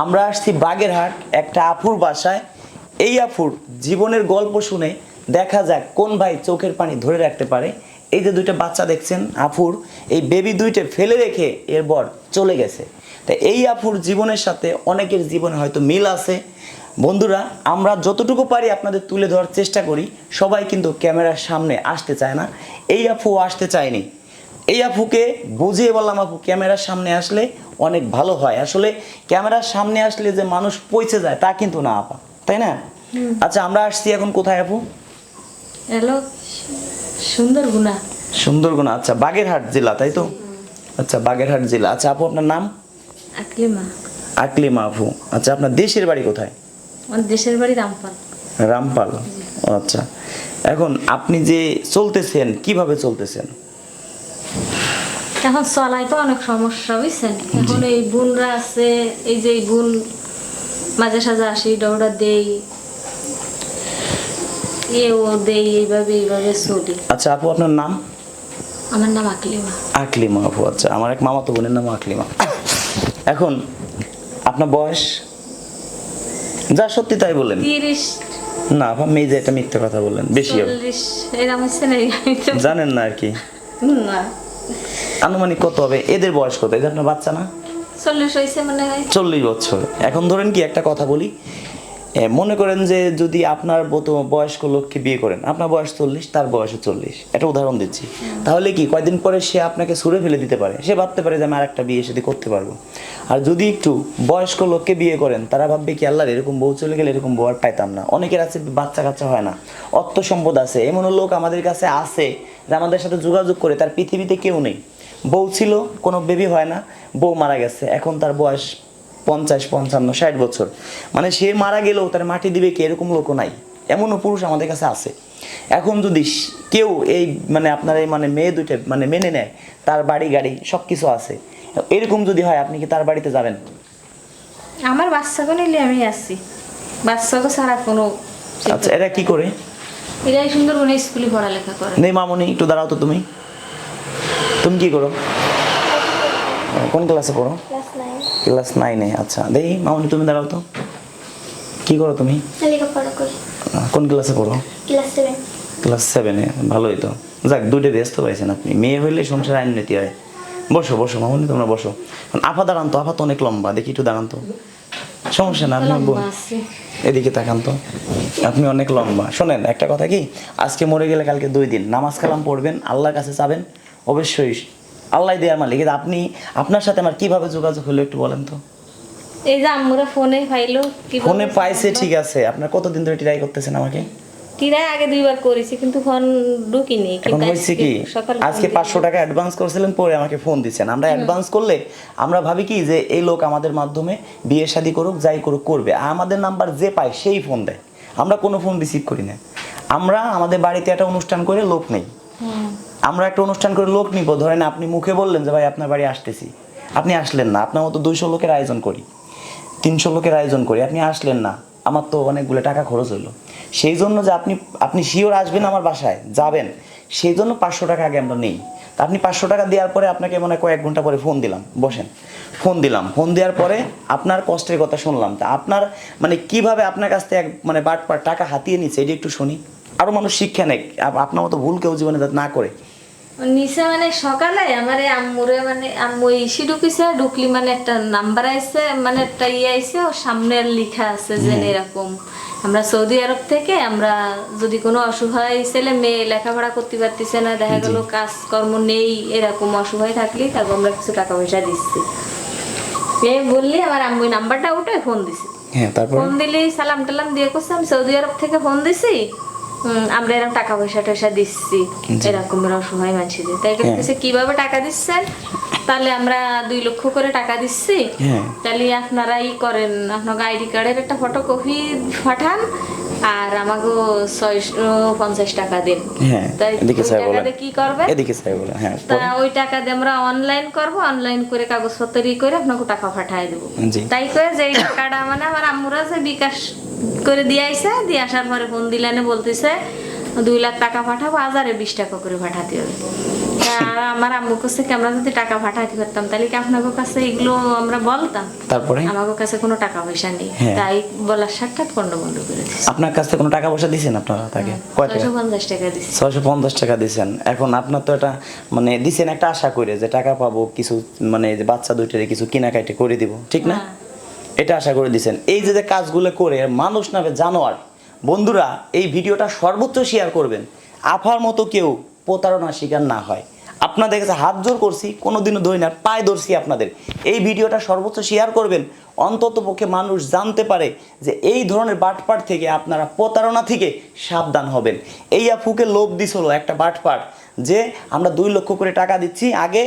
আমরা আসছি বাগেরহাট, একটা আফুর বাসায়। এই আফুর জীবনের গল্প শুনে দেখা যাক কোন ভাই চোখের পানি ধরে রাখতে পারে। এই যে দুইটা বাচ্চা দেখছেন আফুর, এই বেবি দুইটা ফেলে রেখে এর বর চলে গেছে। তা এই আফুর জীবনের সাথে অনেকের জীবনে হয়তো মিল আছে। বন্ধুরা, আমরা যতটুকু পারি আপনাদের তুলে ধরার চেষ্টা করি। সবাই কিন্তু ক্যামেরার সামনে আসতে চায় না। এই আফু আসতে চায়নি। এই আপুকে বুঝিয়ে বললাম আপু ক্যামেরার সামনে আসলে অনেক ভালো হয়। আসলে ক্যামেরার সামনে আসলে যে মানুষ পৌঁছে যায় তা কিন্তু না আপা। তাই না? আচ্ছা আমরা আসছি এখন কোথায় আপু? এলো সুন্দর গুণা সুন্দরবন আচ্ছা বাগেরহাট জেলা তাই তো? আচ্ছা বাগেরহাট জেলা। আচ্ছা আপু আপনার নাম? আকলিমা। আকলিমা আপু। আচ্ছা আপনার দেশের বাড়ি কোথায়? আমার দেশের বাড়ি রামপাল। রামপাল। আচ্ছা এখন আপনি যে চলতেছেন কীভাবে চলতেছেন? এখন চলাই তো অনেক সমস্যা বুঝছেন? এখন এই বোনরা আছে এই যে বোন মাঝে সাঝে আসি দৌড়া দেই এ ও দেই এইভাবে এইভাবে চলি। আচ্ছা আপু আপনার নাম? আমার নাম আকলিমা। আকলিমা আপু আচ্ছা আমার এক মামাতো বোনের নাম আকলিমা। এখন আপনার বয়স? যা সত্যি তাই বলেন। তিরিশ। না আপা মেয়ে যে এটা মিথ্যে কথা বললেন বেশি জানেন না আর কি। না। আনুমানিক কত হবে? এদের বয়স কত? এদের আপনার বাচ্চা না? চল্লিশ হয়েছে মনে হয়। চল্লিশ বছর। এখন ধরেন কি একটা কথা বলি। মনে করেন যে যদি আপনার বয়স্ক লোককে বিয়ে করেন আপনার বয়স চল্লিশ তার বয়স চল্লিশ। একটা উদাহরণ দিচ্ছি। তাহলে কি কয়দিন পরে সে আপনাকে সুরে ফেলে দিতে পারে? সে ভাবতে পারে যে আমি আর একটা বিয়ে সাথে করতে পারব। আর যদি একটু বয়স্ক লোককে বিয়ে করেন তারা ভাববে কি আল্লাহর এরকম বউ চলে গেলে এরকম বউ আর পাইতাম না। অনেকের আছে বাচ্চা কাচ্চা হয় না। অর্থ সম্পদ আছে এমন লোক আমাদের কাছে আছে। যে আমাদের সাথে যোগাযোগ করে তার পৃথিবীতে কেউ নেই। বউ ছিল কোনো বেবি হয় না বউ মারা গেছে। এখন তার বয়স পঞ্চাশ পঞ্চান্ন ষাট বছর। মানে সে মারা গেলেও তার মাটি দিবে কি এরকম লোকও নাই। এমনও পুরুষ আমাদের কাছে আছে। এখন যদি কেউ এই মানে আপনার এই মানে মেয়ে দুইটা মানে মেনে নেয় তার বাড়ি গাড়ি সব কিছু আছে। এরকম যদি হয় আপনি কি তার বাড়িতে যাবেন? আমার বাচ্চাকে নিলে আমি আসছি বাচ্চাকে ছাড়া কোনো আচ্ছা এটা কি করে? এরাই সুন্দরবনে স্কুলে পড়ালেখা করে। নেই মামনি একটু দাঁড়াও তো তুমি। তুমি কি করো? কোন ক্লাসে পড়ো? ক্লাস নাইন আচ্ছা। দেই মামনি তুমি দাঁড়াও তো। কি করো তুমি? কোন ক্লাসে পড়ো? ক্লাস সেভেন ভালোই তো। যাক দুটো ব্যস্ত পাইছেন আপনি। মেয়ে হইলে সংসার আইননীতি হয়। বসো বসো মামনি তোমরা বসো। আফা দাঁড়ান তো আফা তো অনেক লম্বা। দেখি একটু দাঁড়ান তো। সমস্যা না আপনি এদিকে তাকান তো। আপনি অনেক লম্বা। শোনেন একটা কথা কি? আজকে মরে গেলে কালকে দুই দিন। নামাজ কালাম পড়বেন আল্লাহর কাছে চাবেন অবশ্যই আল্লাহ দেয়ার মালিক। কিন্তু আপনি আপনার সাথে আমার কীভাবে যোগাযোগ হলো একটু বলেন তো। এই যে আমরা ফোনে পাইলো ফোনে পাইছে ঠিক আছে। আপনার কতদিন ধরে ট্রাই করতেছেন আমাকে? টিরাই আগে দুইবার করেছি কিন্তু ফোন ঢুকিনি। কিন্তু হয়েছে কি আজকে পাঁচশো টাকা অ্যাডভান্স করেছিলেন পরে আমাকে ফোন দিচ্ছেন। আমরা অ্যাডভান্স করলে আমরা ভাবি কি যে এই লোক আমাদের মাধ্যমে বিয়ে শাদী করুক যাই করুক করবে। আর আমাদের নাম্বার যে পায় সেই ফোন দেয়। আমরা কোনো ফোন রিসিভ করি না। আমরা আমাদের বাড়িতে একটা অনুষ্ঠান করে লোক নেই। আমরা একটা অনুষ্ঠান করে লোক নিব। ধরেন আপনি মুখে বললেন যে ভাই আপনার বাড়ি আসতেছি। আপনি আসলেন না। আপনার মতো দুইশো লোকের আয়োজন করি। তিনশো লোকের আয়োজন করি। আপনি আসলেন না। আমার তো অনেকগুলো টাকা খরচ হলো সেই জন্য যে আপনি আপনি শিওর আসবেন আমার বাসায়, যাবেন, সেই জন্য পাঁচশো টাকা আগে আমরা নেই। তা আপনি পাঁচশো টাকা দেওয়ার পরে আপনাকে মনে কয়েক ঘণ্টা পরে ফোন দিলাম। বসেন ফোন দিলাম। ফোন দেওয়ার পরে আপনার কষ্টের কথা শুনলাম। তা আপনার মানে কীভাবে আপনার কাছ থেকে মানে বাটপার টাকা হাতিয়ে নিচ্ছে, এটি একটু শুনি। আরও মানুষ শিক্ষা নেই আপনার মতো ভুল কেউ জীবনে না করে। নিচে মানে সকালে আমার এই আম্মুরে মানে আম্মু ইসি ঢুকিছে ঢুকলি মানে একটা নাম্বার আইছে মানে একটা ইয়ে আইছে ও সামনে লিখা আছে যে এরকম। আমরা সৌদি আরব থেকে আমরা যদি কোনো অসহায় ছেলে মেয়ে লেখাপড়া করতে পারতেছে না দেখা গেল কাজকর্ম নেই এরকম অসহায় থাকলে তারপর আমরা কিছু টাকা পয়সা দিচ্ছি। এ বললি আমার আম্মু নাম্বারটা উঠে ফোন দিছি। হ্যাঁ তারপর? ফোন দিলি সালাম টালাম দিয়ে করছে আমি সৌদি আরব থেকে ফোন দিছি আমরা এরকম টাকা পয়সা টয়সা দিচ্ছি। এরকম অসহায় মানুষদের তাই কাছে কীভাবে টাকা দিচ্ছেন তাহলে আমরা দুই লক্ষ করে টাকা দিচ্ছি। হ্যাঁ। তাহলে আপনারা ই করেন আপনার আইডি কার্ডের একটা ফটোকপি পাঠান। আর আমাকে ছয়শো পঞ্চাশ টাকা দিন। হ্যাঁ এদিকে স্যার কি করবে? এদিকে স্যার বলেন হ্যাঁ তা ওই টাকা দিয়ে আমরা অনলাইন করব অনলাইন করে কাগজপত্র ই করে আপনাকে টাকা পাঠাই দেবো। তাই করে যে এই টাকাটা মানে আমার আম্মুরা যে বিকাশ করে দিয়ে আইছে দিয়ে আসার পরে ফোন দিলানে বলতেছে দুই লাখ টাকা পাঠাবো হাজারে বিশ টাকা করে পাঠাতে হবে। আর আমার আম্মুর কাছে আমরা যদি টাকা পাঠাইতে পারতাম তাহলে কি আপনার কাছে এগুলো আমরা বলতাম? তারপরে? আমার কাছে কোনো টাকা পয়সা নেই। হ্যাঁ। তাই বলার সাক্ষাৎ পণ্য বন্ধ করে আপনার কাছ কোনো টাকা পয়সা দিয়েছেন আপনারা তাকে? কয় টাকা ছয়শো পঞ্চাশ টাকা দিচ্ছি ছয়শো পঞ্চাশ টাকা দিয়েছেন এখন আপনার তো এটা মানে দিছেন একটা আশা করে যে টাকা পাবো কিছু মানে যে বাচ্চা দুইটারে কিছু কেনাকাটি করে দিব ঠিক না? এটা আশা করে দিছেন। এই যে যে কাজগুলো করে মানুষ নামে জানোয়ার বন্ধুরা, এই ভিডিওটা সর্বোচ্চ শেয়ার করবেন। আফার মতো কেউ প্রতারণার শিকার না হয়। আপনাদের কাছে হাত জোর করছি, কোনোদিনও ধরি না, পায়ে ধরছি আপনাদের। এই ভিডিওটা সর্বোচ্চ শেয়ার করবেন। অন্তত পক্ষে মানুষ জানতে পারে যে এই ধরনের বাটপাট থেকে আপনারা প্রতারণা থেকে সাবধান হবেন। এই আফুকে লোভ দিছিল একটা বাটপাট, যে আমরা দুই লক্ষ করে টাকা দিচ্ছি, আগে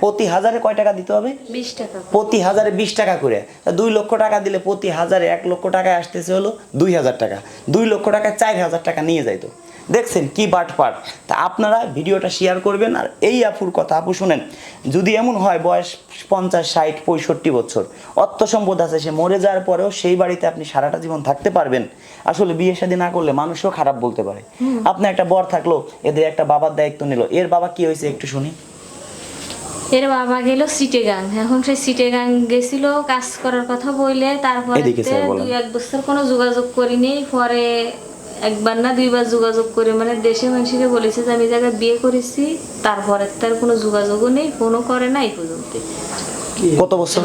প্রতি হাজারে কয় টাকা দিতে হবে? বিশ টাকা প্রতি হাজারে বিশ টাকা করে। দুই লক্ষ টাকা দিলে প্রতি হাজারে এক লক্ষ টাকায় আসতেছে হলো দুই হাজার টাকা। দুই লক্ষ টাকায় চার হাজার টাকা নিয়ে যাইতো দেখছেন কি বাটপাট তা আপনারা ভিডিওটা শেয়ার করবেন আর এই আপুর কথা আপু শুনেন। যদি এমন হয় বয়স পঞ্চাশ ষাট পঁয়ষট্টি বছর অর্থ সম্পদ আছে সে মরে যাওয়ার পরেও সেই বাড়িতে আপনি সারাটা জীবন থাকতে পারবেন। আসলে বিয়ে শাদী না করলে মানুষও খারাপ বলতে পারে। আপনি একটা বর থাকল এদের একটা বাবার দায়িত্ব নিল। এর বাবা কি হয়েছে একটু শুনি। এর বাবা গেল সিটেগাং এখন সেই সিটেগাং গেছিল কাজ করার কথা বললে তারপরে। দুই এক বছর কোনো যোগাযোগ করিনি। পরে একবার না দুইবার যোগাযোগ করে মানে দেশে মানুষকে বলেছে যে আমি জায়গায় বিয়ে করেছি তারপরে তার কোনো যোগাযোগও নেই ফোনও করে না এই পর্যন্ত। কত বছর?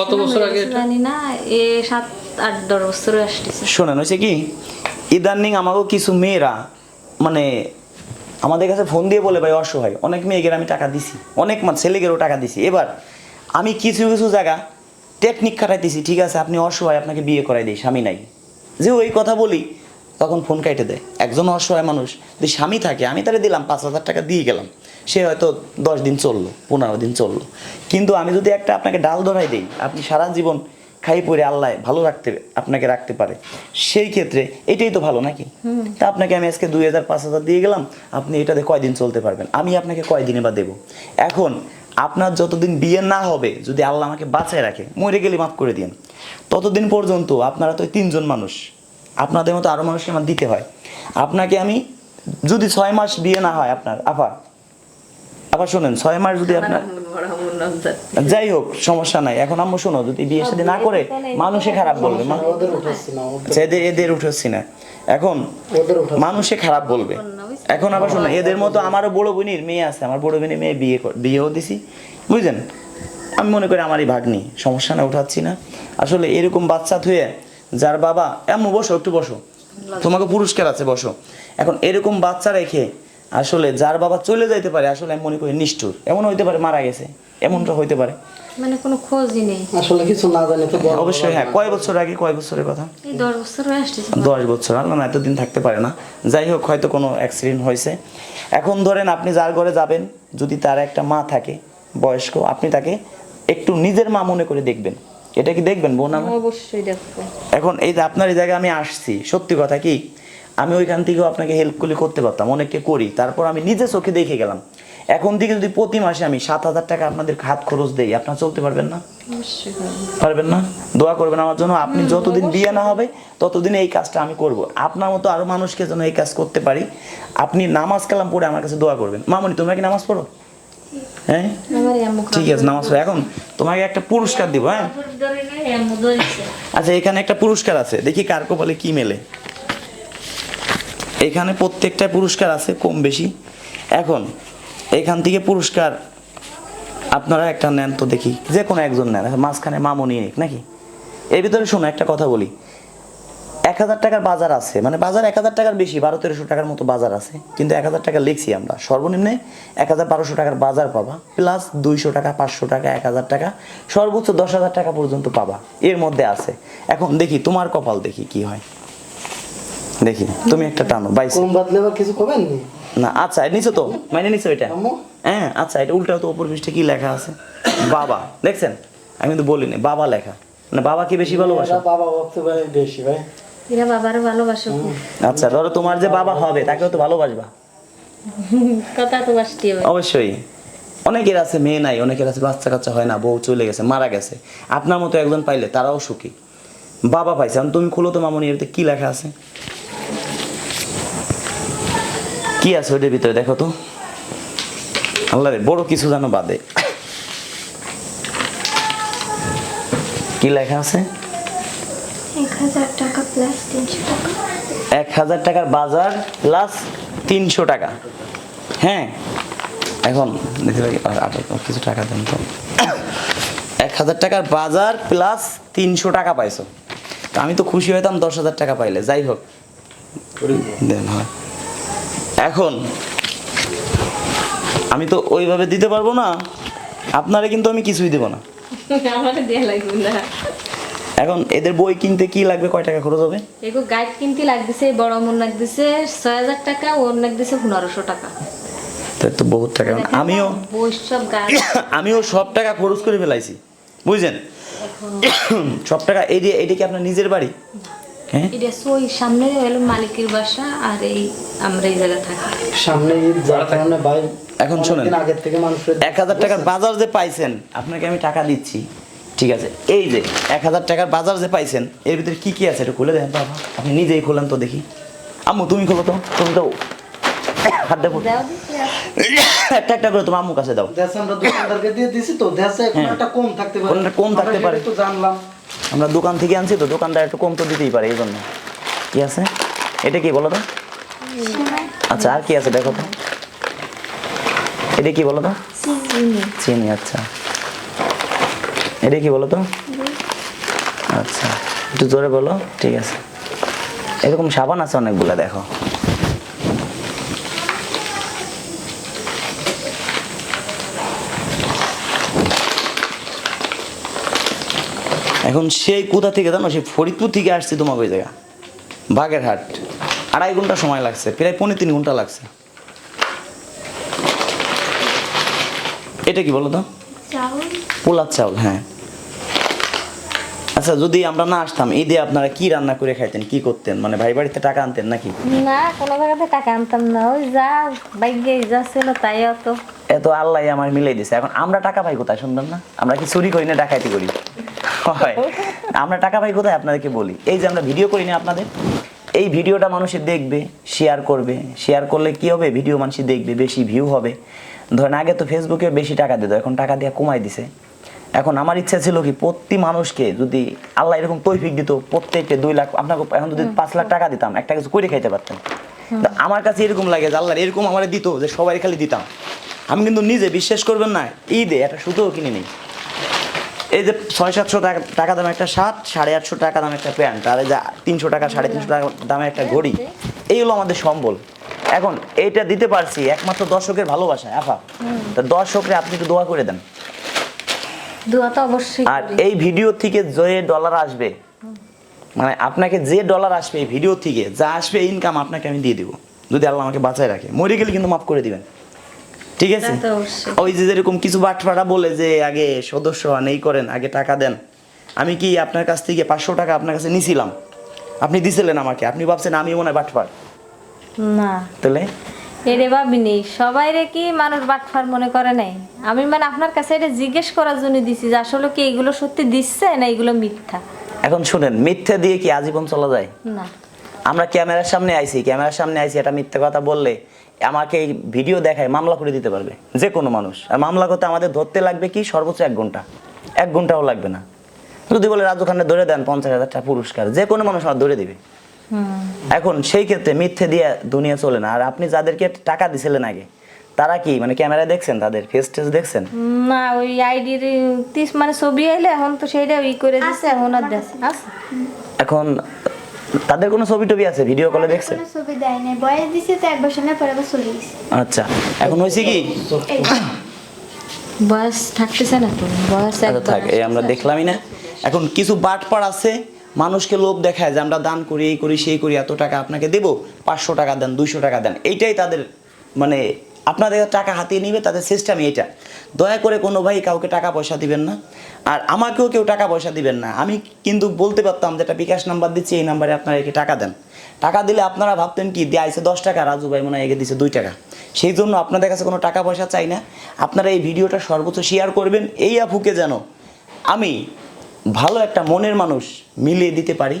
কত বছর আগে? জানি না এ সাত আট দশ বছরে আসতেছে। শোনেন হয়েছে কি? ইদানিং আমাকেও কিছু মেয়েরা মানে আমাদের কাছে ফোন দিয়ে বলে, ভাই, অসহায়। অনেক মেয়েকে আমি টাকা দিছি। অনেক মানে ছেলেকেও টাকা দিছি। এবার আমি কিছু কিছু জায়গা টেকনিক খাটাইতেছি। ঠিক আছে, আপনি অসহায়, আপনাকে বিয়ে করাই দিই, স্বামী নাই। যে ওই কথা বলি, তখন ফোন কাটে দেয়। একজন অসহায় মানুষ যদি স্বামী থাকে, আমি তারে দিলাম, পাঁচ হাজার টাকা দিয়ে গেলাম। সে হয়তো দশ দিন চলল, পনেরো দিন চলল। কিন্তু আমি যদি একটা আপনাকে ডাল ধরাই দিই, আপনি সারা জীবন খাই পরে আল্লাহ ভালো রাখতে আপনাকে রাখতে পারে। সেই ক্ষেত্রে এটাই তো ভালো নাকি? তা আপনাকে আমি আজকে দুই হাজার পাঁচ হাজার দিয়ে গেলাম আপনি এটাতে কয়দিন চলতে পারবেন? আমি আপনাকে কয়দিনে বা দেবো? এখন আপনার যতদিন বিয়ে না হবে যদি আল্লাহ আমাকে বাঁচায় রাখে মরে গেলে মাফ করে দিন ততদিন পর্যন্ত আপনারা তো তিনজন মানুষ আপনাদের মতো আরও মানুষকে আমার দিতে হয়। আপনাকে আমি যদি ছয় মাস বিয়ে না হয় আপনার আফা আবার শোনেন ছয় মাস যদি আপনার যাই হোক সমস্যা নাই। এখন আম্মু শোনো যদি বিয়ে সাথে না করে মানুষে খারাপ বলবে। আচ্ছা, এদের এদের উঠেছি না। এখন মানুষে খারাপ বলবে। এখন আবার শোনো এদের মতো আমারও বড় বোনের মেয়ে আছে আমার বড় বোনের মেয়ে বিয়ে কর- বিয়েও দিছি। বুঝলেন? আমি মনে করি আমারই ভাগ্নি সমস্যা না উঠাচ্ছি না। আসলে এরকম বাচ্চা থুয়ে যার বাবা এমন বসো একটু বসো। তোমাকে পুরস্কার আছে বসো। এখন এরকম বাচ্চা রেখে আসলে যার বাবা চলে যাইতে পারে আসলে আমি মনে করি নিষ্ঠুর। এমন হইতে পারে মারা গেছে এমনটা হইতে পারে। মানে কোনো খোঁজই নেই। আসলে কিছু না জানি তো অবশ্যই হ্যাঁ কয় বছর আগে কয় বছরের কথা? এই দশ বছর হয়ে আসতেছে। দশ বছর আল্লাহ না এতদিন থাকতে পারে না। যাই হোক হয়তো কোনো অ্যাক্সিডেন্ট হয়েছে। এখন ধরেন আপনি যার ঘরে যাবেন যদি তার একটা মা থাকে বয়স্ক আপনি তাকে একটু নিজের মা মনে করে দেখবেন। এটা কি দেখবেন বোন অবশ্যই দেখব। এখন এই যে আপনার এই জায়গায় আমি আসছি সত্যি কথা কি? আমি ওইখান থেকেও আপনাকে হেল্প করলে করতে পারতাম অনেককে করি। তারপর আমি নিজে চোখে দেখে গেলাম। এখন থেকে যদি প্রতি মাসে আমি সাত হাজার টাকা আপনাদের হাত খরচ দেই আপনার চলতে পারবেন না? পারবেন না? দোয়া করবেন আমার জন্য আপনি যতদিন বিয়ে না হবে ততদিন এই কাজটা আমি করব। আপনার মতো আরও মানুষকে যেন এই কাজ করতে পারি আপনি নামাজ কালাম পড়ে আমার কাছে দোয়া করবেন। মামনি তোমরা কি নামাজ পড়ো? হ্যাঁ? ঠিক আছে নামাজ পড়ো। এখন তোমাকে একটা পুরস্কার দিব হ্যাঁ? আচ্ছা এখানে একটা পুরস্কার আছে। দেখি কার কপালে কি মেলে। এখানে প্রত্যেকটা পুরস্কার আছে, কম বেশি। এখন, এখান থেকে পুরস্কার আপনারা একটা নেন তো দেখি। যে কোনো একজন নেন, মাঝখানে মামনি নিক নাকি? এর ভিতরে শোনো, একটা কথা বলি। এক হাজার টাকার বাজার আছে মানে বাজার এক হাজার টাকার বেশি, বারো তেরোশো টাকার মতো বাজার আছে। কিন্তু এক হাজার টাকা লিখছি আমরা, সর্বনিম্নে এক হাজার বারোশো টাকার বাজার পাবা প্লাস দুইশো টাকা, পাঁচশো টাকা, এক হাজার টাকা, সর্বোচ্চ দশ হাজার টাকা পর্যন্ত পাবা। এর মধ্যে আছে। এখন দেখি, তোমার কপাল দেখি কি হয়। দেখি তুমি একটা টানো বাইশ। কোন বাদলে আবার কিছু কবেন নি? না আচ্ছা নিছো তো মানে নিছো এটা? আম্মু? হ্যাঁ আচ্ছা এটা উল্টা তো উপর পৃষ্ঠে কি লেখা আছে? বাবা দেখছেন? আমি কিন্তু বলিনি বাবা লেখা। মানে বাবা কি বেশি ভালোবাসো? বাবা ভাই বেশি ভাই। এরা বাবার ভালোবাসো। আচ্ছা ধরো তোমার যে বাবা হবে তাকেও তো ভালোবাসবা। কথা তো বাসটি হবে। অবশ্যই। অনেকের আছে মেয়ে নাই অনেকের আছে বাচ্চা কাচ্চা হয় না বউ চলে গেছে মারা গেছে। আপনার মতো একজন পাইলে তারাও সুখী। বাবা পাইছে তুমি খুলো তো মামনি এতে কি লেখা আছে? কি আছে ওইটার ভিতরে? দেখো তো। আল্লাহ রে বড় কিছু যেন বাদে। কি লেখা আছে? এক হাজার টাকার বাজার প্লাস তিনশো টাকা। হ্যাঁ। এখন কিছু টাকা দেন তো। এক হাজার টাকার বাজার প্লাস তিনশো টাকা পাইছো। তো আমি তো খুশি হইতাম দশ হাজার টাকা পাইলে যাই হোক। দেন হয়। এখন আমি তো ওইভাবে দিতে পারব না। আপনারে কিন্তু আমি কিছুই দেবো না। এখন এদের বই কিনতে কি লাগবে? কয় টাকা খরচ হবে? এগো গাইড কিনতে লাগতেছে বড় মন লাগতেছে ছয় হাজার টাকা ওর লাগতেছে পনেরোশো টাকা। তো বহুত টাকা। আমিও আমিও সব টাকা খরচ করে ফেলাইছি। বুঝছেন? সব টাকা এই যে এইটা কি আপনার নিজের বাড়ি? হ্যাঁ? এটা সই সামনে হলো মালিকের বাসা আর এই আমরা এই জায়গায় থাকি। সামনে যার কারণে ভাই এখন শোনেন। আগের থেকে মানুষের এক হাজার টাকার বাজার যে পাইছেন আপনাকে আমি টাকা দিচ্ছি ঠিক আছে? এই যে এক হাজার টাকার বাজার যে পাইছেন এর ভিতরে কি কি আছে এটা খুলে দেন বাবা আপনি নিজেই খোলেন তো দেখি। আম্মু তুমি খোলো তো তুমি তো একটা একটা করে তোমার আম্মুর কাছে দাও। আমরা দোকানদারকে দিয়ে দিছি তো একটা কম থাকতে পারে। কম থাকতে পারে। তো জানলাম। আমরা দোকান থেকে আনছি তো দোকানদার একটু কম তো দিতেই পারে এই জন্য কি আছে? এটা কি বলো তো? আচ্ছা আর কি আছে দেখো তো। এটা কি বলো তো? চিনি আচ্ছা। এটা কি বলো তো? আচ্ছা একটু জোরে বলো ঠিক আছে। এরকম সাবান আছে অনেকগুলো দেখো। এখন সেই কোথা থেকে জানো? সেই ফরিদপুর থেকে আসছি তোমাকে ওই জায়গা বাগেরহাট। আড়াই ঘণ্টা সময় লাগছে প্রায় পৌনে তিন ঘণ্টা লাগছে। এটা কি বলো তো? পোলার চাউল হ্যাঁ। আচ্ছা যদি আমরা না আসতাম ঈদে আপনারা কি রান্না করে খাইতেন কি করতেন? মানে ভাই বাড়িতে টাকা আনতেন নাকি? না কোনো জায়গাতে টাকা আনতাম না। ওই যা বাইকে যা ছিল তাই অত। এত আল্লাহ আমার মিলাই দিছে। এখন আমরা টাকা পাই কোথায় শুনবেন না? আমরা কি চুরি করি না ডাকাতি করি? হয়। আমরা টাকা পাই কোথায়? আপনাদেরকে বলি। এই যে আমরা ভিডিও করি না আপনাদের এই ভিডিওটা মানুষে দেখবে শেয়ার করবে। শেয়ার করলে কি হবে? ভিডিও মানুষ দেখবে বেশি ভিউ হবে। ধরেন আগে তো ফেসবুকে বেশি টাকা দিত এখন টাকা দিয়ে কমাই দিছে। এখন আমার ইচ্ছা ছিল কি প্রতি মানুষকে যদি আল্লাহ এরকম তৈফিক দিত প্রত্যেককে দুই লাখ আপনাকে এখন যদি পাঁচ লাখ টাকা দিতাম একটা কিছু করে খাইতে পারতেন। তা আমার কাছে এরকম লাগে যে আল্লাহ এরকম আমার দিত যে সবাই খালি দিতাম। আমি কিন্তু নিজে বিশ্বাস করবেন না ঈদে একটা সুতোও কিনে নিই। এই যে ছয় সাতশো টাকা টাকা দামে একটা শার্ট সাড়ে আটশো টাকা দামে একটা প্যান্ট আর এই যে তিনশো টাকা সাড়ে তিনশো টাকা দামে একটা ঘড়ি এই হলো আমাদের সম্বল। এখন এইটা দিতে পারছি একমাত্র দর্শকের ভালোবাসায় আফা। তা দর্শকরে আপনি একটু দোয়া করে দেন। দোয়া তো অবশ্যই আর এই ভিডিও থেকে যে ডলার আসবে মানে আপনাকে যে ডলার আসবে এই ভিডিও থেকে যা আসবে ইনকাম আপনাকে আমি দিয়ে দিব। যদি আল্লাহ আমাকে বাঁচায় রাখে। মরে গেলে কিন্তু মাফ করে দিবেন। ঠিক আছে। ওই যে যেরকম কিছু বাটফাটা বলে যে আগে সদস্য হন এই করেন আগে টাকা দেন। আমি কি আপনার কাছ থেকে পাঁচশো টাকা আপনার কাছে নিছিলাম? আপনি দিছিলেন আমাকে আপনি ভাবছেন আমি মনে হয় বাটফার না। তাহলে? এরে সবাই রে কি মানুষ বাটফার মনে করে নাই? আমি মানে আপনার কাছে এটা জিজ্ঞেস করার জন্য দিছি যে আসলে কি এগুলো সত্যি দিচ্ছে না এগুলো মিথ্যা? এখন শুনেন মিথ্যা দিয়ে কি আজীবন চলা যায়? না। আমরা ক্যামেরার সামনে আইছি ক্যামেরার সামনে আইছি এটা মিথ্যা কথা বললে আমাকে এই ভিডিও দেখায় মামলা করে দিতে পারবে যে কোনো মানুষ। আর মামলা করতে আমাদের ধরতে লাগবে কি? সর্বোচ্চ এক ঘণ্টা। এক ঘন্টাও লাগবে না। যদি বলে রাজু খানে ধরে দেন পঞ্চাশ হাজার টাকা পুরস্কার যে কোনো মানুষ আমার ধরে দিবে। এখন সেই ক্ষেত্রে মিথ্যে দিয়ে দুনিয়া চলে না। আর আপনি যাদেরকে টাকা দিছিলেন আগে তারা কি মানে ক্যামেরা দেখছেন তাদের? ফেস টেস দেখছেন? না ওই আইডির তিস মানে ছবি আইলে এখন তো সেইটা ই করে দিছে এখন আর দেখছে এখন তাদের কোনো ছবি টবি আছে ভিডিও কলে দেখছেন কোনো ছবি দেয় নাই। বয়স দিছে তো এক বছর না পরে আবার চলে গেছে। আচ্ছা এখন হয়েছে কি? বয়স থাকতেছে না তো? বয়স আচ্ছা একবার থাক এই আমরা দেখলামই না। এখন কিছু বাটপার আছে মানুষকে লোভ দেখায় যে আমরা দান করি এই করি সেই করি এত টাকা আপনাকে দেবো পাঁচশো টাকা দেন দুইশো টাকা দেন। এইটাই তাদের মানে আপনাদের টাকা হাতিয়ে নিবে, তাদের সিস্টেম এটা দয়া করে কোনো ভাই কাউকে টাকা পয়সা দিবেন না। আর আমাকেও কেউ টাকা পয়সা দিবেন না। আমি কিন্তু বলতে পারতাম যে একটা বিকাশ নাম্বার দিচ্ছি, এই নাম্বারে আপনারা একে টাকা দেন। টাকা দিলে আপনারা ভাবতেন কি, দিয়ে আইসে দশ টাকা, রাজু ভাই মনে হয় এগে দিছে দুই টাকা। সেই জন্য আপনাদের কাছে কোনো টাকা পয়সা চাই না। আপনারা এই ভিডিওটা সর্বোচ্চ শেয়ার করবেন, এই আফুকে যেন আমি ভালো একটা মনের মানুষ মিলিয়ে দিতে পারি।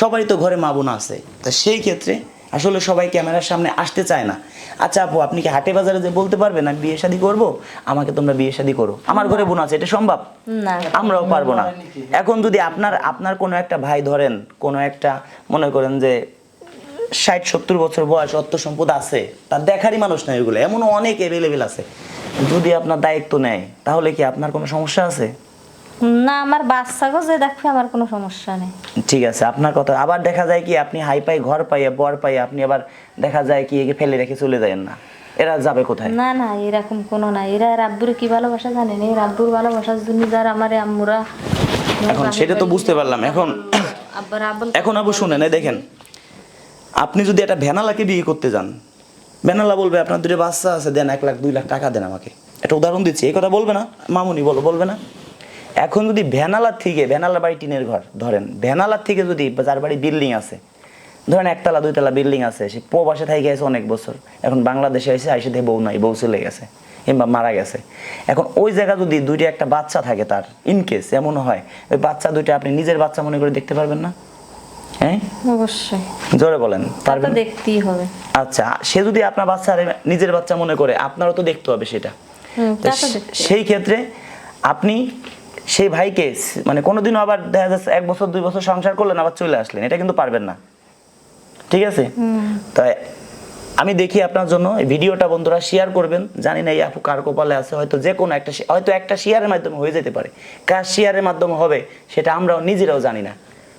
সবারই তো ঘরে মা বোন আছে। তা সেই ক্ষেত্রে আসলে সবাই ক্যামেরার সামনে আসতে চায় না। আচ্ছা আপু আপনি কি হাটে বাজারে যে বলতে পারবেন আমি বিয়ে শাদী করব? আমাকে তোমরা বিয়ে শাদী করো। আমার ঘরে বোন আছে এটা সম্ভব? আমরাও পারব না। এখন যদি আপনার আপনার কোনো একটা ভাই ধরেন কোনো একটা মনে করেন যে ষাট সত্তর বছর বয়স অর্থ সম্পদ আছে তার দেখারই মানুষ নাই এগুলো এমনও অনেক অ্যাভেলেবেল আছে। যদি আপনার দায়িত্ব নেয় তাহলে কি আপনার কোনো সমস্যা আছে? না আমার বাচ্চাকেও যে দেখবে আমার কোনো সমস্যা নেই। ঠিক আছে আপনার কথা। আবার দেখা যায় কি আপনি হাই পাই ঘর পাইয়া বর পাইয়া আপনি আবার দেখা যায় কি একে ফেলে রেখে চলে যায় না। এরা যাবে কোথায়? না না এরকম কোনো না। এরা রাব্বুর কি ভালোবাসা জানেন এই রাব্বুর ভালোবাসার জন্য যার আমারে আম্মুরা এখন সেটা তো বুঝতে পারলাম। এখন এখন আবু শুনেন এই দেখেন আপনি যদি একটা ভ্যানালাকে বিয়ে করতে যান ভ্যানালা বলবে আপনার দুটো বাচ্চা আছে দেন এক লাখ দুই লাখ টাকা দেন আমাকে। একটা উদাহরণ দিচ্ছি এই কথা বলবে না? মামুনি বলো বলবে না? এখন যদি ভ্যানালার থেকে ভ্যানালা বাড়ি টিনের ঘর ধরেন ভ্যানালার থেকে যদি যার বাড়ি বিল্ডিং আছে ধরেন একতলা দুইতলা বিল্ডিং আছে সে প্রবাসে থেকে গেছে অনেক বছর এখন বাংলাদেশে এসে আইসে দেখে বউ নাই বউ চলে গেছে কিংবা মারা গেছে। এখন ওই জায়গা যদি দুইটা একটা বাচ্চা থাকে তার ইনকেস এমন হয় ওই বাচ্চা দুইটা আপনি নিজের বাচ্চা মনে করে দেখতে পারবেন না? হ্যাঁ? অবশ্যই। জোরে বলেন পারবেন দেখতেই হবে। আচ্ছা সে যদি আপনার বাচ্চা নিজের বাচ্চা মনে করে আপনারও তো দেখতে হবে সেটা। সেই ক্ষেত্রে আপনি সেই ভাইকে মানে কোনোদিনও আবার দেখা যাচ্ছে এক বছর দুই বছর সংসার করলেন আবার চলে আসলেন। এটা কিন্তু পারবেন না। ঠিক আছে? তাই আমি দেখি আপনার জন্য এই ভিডিওটা বন্ধুরা শেয়ার করবেন। জানি না এই আপু কার কপালে আছে হয়তো যে কোনো একটা হয়তো একটা শেয়ারের মাধ্যমে হয়ে যেতে পারে। কার শেয়ারের মাধ্যমে হবে সেটা আমরাও নিজেরাও জানি না।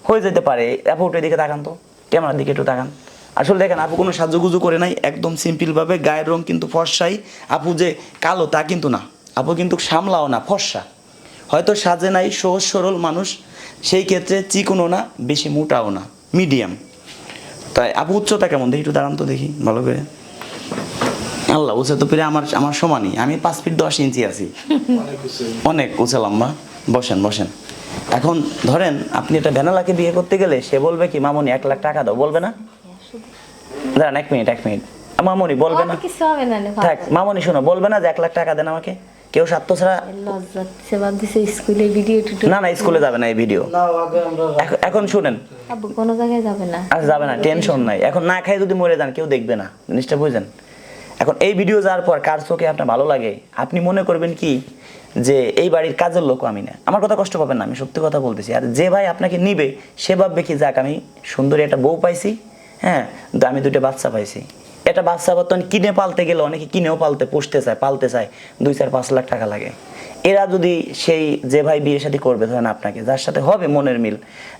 হয়ে যেতে পারে। আপু ওটার দিকে তাকান তো ক্যামেরার দিকে একটু তাকান। আসলে দেখেন আপু কোনো সাজুগুজু করে নাই একদম সিম্পলভাবে গায়ের রং কিন্তু ফর্সাই। আপু যে কালো তা কিন্তু না। আপু কিন্তু সামলাও না ফর্সা। হয়তো সাজে নাই সহজ সরল মানুষ সেই ক্ষেত্রে চিকনও না বেশি মোটাও না মিডিয়াম তাই আপু উচ্চতা কেমন? দেখি একটু দাঁড়ান তো দেখি ভালো করে। আল্লাহ উচ্চতা তো পেরে আমার আমার সমানই। আমি পাঁচ ফিট দশ ইঞ্চি আছি। অনেক উঁচা লম্বা। বসেন বসেন। এখন ধরেন আপনি একটা ভ্যানালাকে বিয়ে করতে গেলে সে বলবে কি মামনি এক লাখ টাকা দাও। বলবে না? দাঁড়ান এক মিনিট এক মিনিট। মামনি বলবে না? অত কিছু হবে না রে থাক মামনি শোনো বলবে না যে এক লাখ টাকা দেন আমাকে? কেউ স্বার্থ ছাড়া স্কুলে ভিডিও না না স্কুলে যাবে না এই ভিডিও না আগে আমরা এখন- শুনেন। কোনো জায়গায় যাবে না। আর যাবে না টেনশন নাই। এখন না খাই যদি মরে যান কেউ দেখবে না। জিনিসটা বুঝলেন এখন এই ভিডিও যাওয়ার পর কার চোখে আপনার ভালো লাগে? আপনি মনে করবেন কি? যে এই বাড়ির কাজের লোক আমি না। আমার কথা কষ্ট পাবেন না আমি সত্যি কথা বলতেছি। আর যে ভাই আপনাকে নিবে সে ভাববে কি যাক আমি সুন্দরী একটা বউ পাইছি হ্যাঁ আমি দুটো বাচ্চা পাইছি। এটা বাচ্চা বর্তমান কিনে পালতে গেলে অনেকে কিনেও পালতে, পুষতে চায়, পালতে চায়। দুই চার পাঁচ লাখ টাকা লাগে। এরা যদি সেই যে ভাই বিয়ে শাদী করবে, ধরেন আপনাকে, যার সাথে হবে মনের মিল,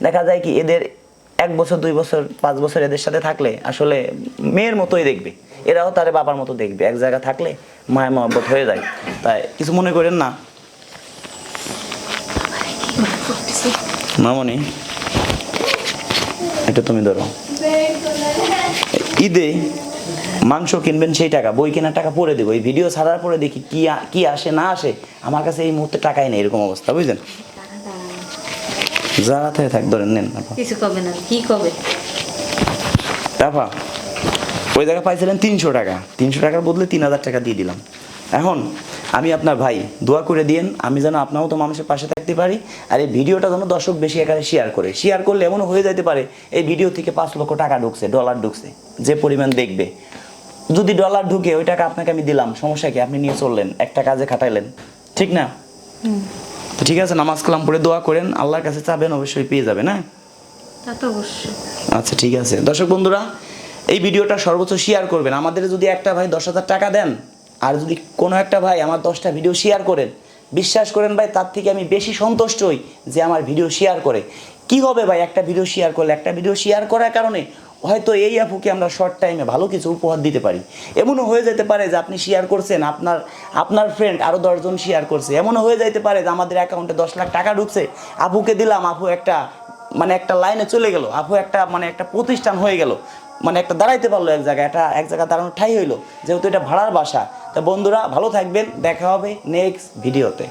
দেখা যায় কি এদের এক বছর, দুই বছর, পাঁচ বছর এদের সাথে থাকলে আসলে মেয়ের মতোই দেখবে। এরাও তার বাবার মতো দেখবে। এক জায়গা থাকলে মায়া মহব্বত হয়ে যায়। তাই কিছু মনে করেন না? মামনি, এটা তুমি ধরো। ঈদে মাংস কিনবেন সেই টাকা বই কেনার টাকা পরে দেবো। এই ভিডিও ছাড়ার পরে দেখি কি কি আসে না আসে। আমার কাছে এই মুহূর্তে টাকাই নেই এরকম অবস্থা বুঝলেন? যারা থেকে ধরেন নেন। কিছু কবে না কি কবে? আপা ওই জায়গা পাইছিলেন তিনশো টাকা। তিনশো টাকার বদলে তিন হাজার টাকা দিয়ে দিলাম। এখন আমি আপনার ভাই দোয়া করে দিয়েন আমি যেন আপনারও তো মানুষের পাশে থাকতে পারি আর এই ভিডিওটা যেন দর্শক বেশি একারে শেয়ার করে। শেয়ার করলে এমনও হয়ে যেতে পারে এই ভিডিও থেকে পাঁচ লক্ষ টাকা ঢুকছে ডলার ঢুকছে যে পরিমাণ দেখবে। যদি ডলার ঢুকে ওই টাকা আপনাকে আমি দিলাম। সমস্যা কি? আপনি নিয়ে চললেন একটা কাজে খাটাইলেন। ঠিক না? তো ঠিক আছে নামাজ কালাম পড়ে দোয়া করেন আল্লাহর কাছে চাবেন অবশ্যই পেয়ে যাবেন হ্যাঁ? তা তো অবশ্যই। আচ্ছা ঠিক আছে। দর্শক বন্ধুরা এই ভিডিওটা সর্বোচ্চ শেয়ার করবেন। আমাদের যদি একটা ভাই দশ হাজার টাকা দেন আর যদি কোনো একটা ভাই আমার দশটা ভিডিও শেয়ার করেন বিশ্বাস করেন ভাই তার থেকে আমি বেশি সন্তুষ্ট হই যে আমার ভিডিও শেয়ার করে। কি হবে ভাই একটা ভিডিও শেয়ার করলে? একটা ভিডিও শেয়ার করার কারণে হয়তো এই আপুকে আমরা শর্ট টাইমে ভালো কিছু উপহার দিতে পারি। এমনও হয়ে যেতে পারে যে আপনি শেয়ার করছেন, আপনার আপনার ফ্রেন্ড আরও দশজন শেয়ার করছে। এমনও হয়ে যেতে পারে যে আমাদের অ্যাকাউন্টে দশ লাখ টাকা ঢুকছে, আপুকে দিলাম, আপু একটা মানে একটা লাইনে চলে গেল, আপু একটা মানে একটা প্রতিষ্ঠান হয়ে গেল মানে একটা দাঁড়াইতে পারল এক জায়গায়, একটা, এক জায়গায় দাঁড়ানো ঠাই হইল। যেহেতু এটা ভাড়ার বাসা। তা বন্ধুরা, ভালো থাকবেন, দেখা হবে নেক্সট ভিডিওতে